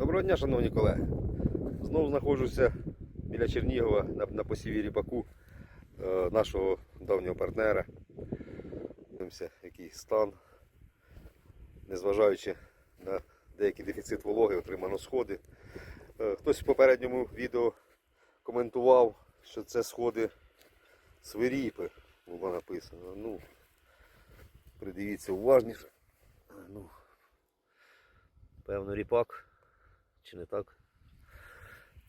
Доброго дня, шановні колеги. Знову знаходжуся біля Чернігова на, на посіві ріпаку е, нашого давнього партнера. Дивимося, який стан. Незважаючи на деякий дефіцит вологи, отримано сходи. Е, хтось в попередньому відео коментував, що це сходи свиріпи, було написано. Ну, придивіться уважніше. Ну, певно, ріпак, чи не так.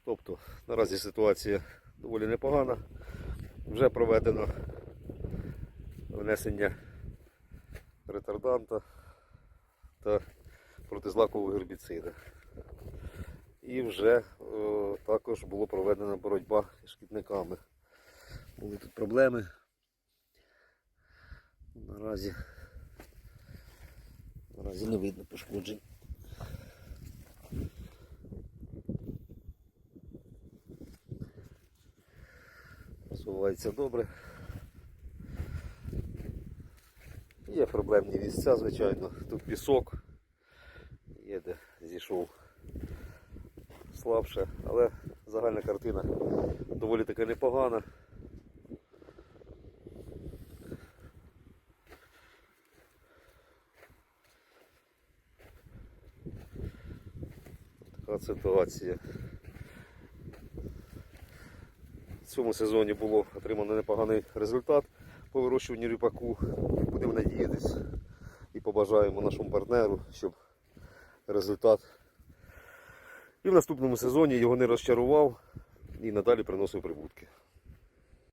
Тобто, наразі ситуація доволі непогана. Вже проведено внесення ретарданта та протизлакового гербіцида. І вже о, також було проведена боротьба з шкідниками. Були тут проблеми. Наразі, наразі не видно пошкоджень. Просувається добре. Є проблемні місця, звичайно. Тут пісок, є де зійшов слабше, але загальна картина доволі таки непогана. Така ситуація. В цьому сезоні було отримано непоганий результат по вирощуванню ріпаку. Будемо надіятися і побажаємо нашому партнеру, щоб результат і в наступному сезоні його не розчарував і надалі приносив прибутки.